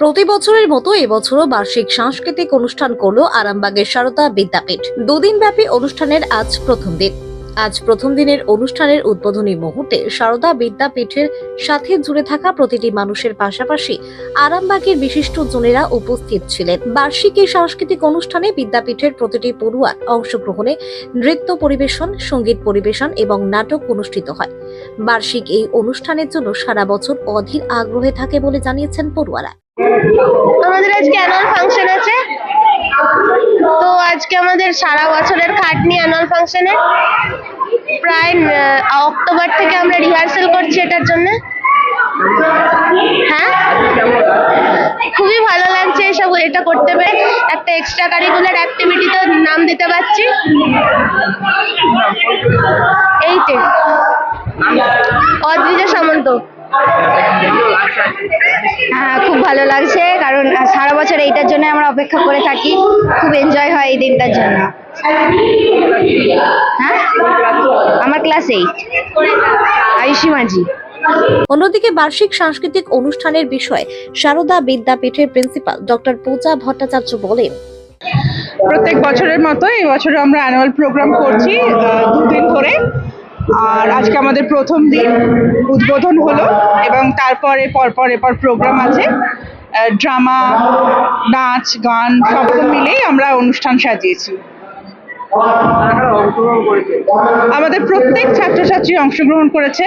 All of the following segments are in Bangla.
প্রতি বছরের মতো এবছরও বার্ষিক সাংস্কৃতিক অনুষ্ঠান করল আরামবাগের সারদা বিদ্যাপীঠ। দুদিন ব্যাপী অনুষ্ঠানের আজ প্রথম দিন। আজ প্রথম দিনের অনুষ্ঠানের উদ্বোধনী মুহূর্তে সারদা বিদ্যাপীঠের সাথে জুড়ে থাকা প্রতিটি মানুষের পাশাপাশি আরামবাগের বিশিষ্ট জনেরা উপস্থিত ছিলেন। বার্ষিক এই সাংস্কৃতিক অনুষ্ঠানে বিদ্যাপীঠের প্রতিটি পড়ুয়ার অংশগ্রহণে নৃত্য পরিবেশন, সংগীত পরিবেশন এবং নাটক অনুষ্ঠিত হয়। বার্ষিক এই অনুষ্ঠানের জন্য সারা বছর অধীর আগ্রহে থাকে বলে জানিয়েছেন পড়ুয়ারা। আমাদের আজকে অ্যানুয়াল ফাংশন আছে। তো আজকে আমাদের সারা বছরের খাটনি অ্যানুয়াল ফাংশনে প্রায় অক্টোবর থেকে আমরা রিহার্সেল করছি এটার জন্য। হ্যাঁ? খুবই ভালো লাগছে এসব, এটা করতে পেরে। একটা এক্সট্রা কারিকুলার অ্যাক্টিভিটিতে নাম দিতে পারছি। এইটে। অদ্রিজা সামন্ত। খুব ভালো লাগছে কারণ সারা বছর এইটার জন্য আমরা অপেক্ষা করে থাকি। খুব এনজয় হয় এই দিনটার জন্য। হ্যাঁ? আমার ক্লাস এইট আয়ুষী মাঝি। অন্যদিকে বার্ষিক সাংস্কৃতিক অনুষ্ঠানের বিষয়ে সারদা বিদ্যাপীঠের প্রিন্সিপাল ডক্টর পূজা ভট্টাচার্য বলেন প্রত্যেক বছরের মতো এই বছরও আমরা অ্যানুয়াল প্রোগ্রাম করছি দুদিন ধরে। আর আজকে আমাদের প্রথম দিন উদ্বোধন হলো এবং তারপরে পরপর এরপর প্রোগ্রাম আছে। ড্রামা নাচ, গান, সব মিলেই আমরা অনুষ্ঠান সাজিয়েছি। আমাদের প্রত্যেক ছাত্রছাত্রী অংশগ্রহণ করেছে।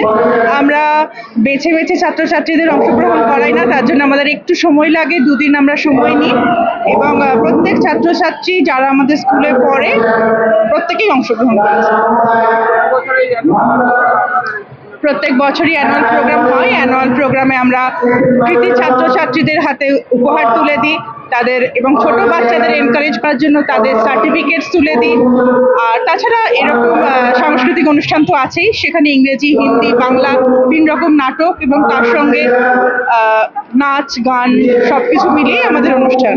আমরা বেছে বেছে ছাত্রছাত্রীদের অংশগ্রহণ করাই না, তার জন্য আমাদের একটু সময় লাগে, দুদিন আমরা সময় নিই। এবং ছাত্রছাত্রী যারা আমাদের স্কুলে পড়ে, প্রত্যেকেই অংশগ্রহণ করেছে। প্রত্যেক বছরই অ্যানুয়াল প্রোগ্রাম হয়। অ্যানুয়াল প্রোগ্রামে আমরা কৃতি ছাত্রছাত্রীদের হাতে উপহার তুলে দিই। তাদের এবং ছোট বাচ্চাদের এনকারেজ করার জন্য তাদের সার্টিফিকেটস তুলে দিই। আর তাছাড়া এরকম সাংস্কৃতিক অনুষ্ঠান তো আছেই। সেখানে ইংরেজি, হিন্দি, বাংলা বিভিন্ন রকম নাটক এবং তার সঙ্গে নাচ, গান সব কিছু মিলিয়ে আমাদের অনুষ্ঠান।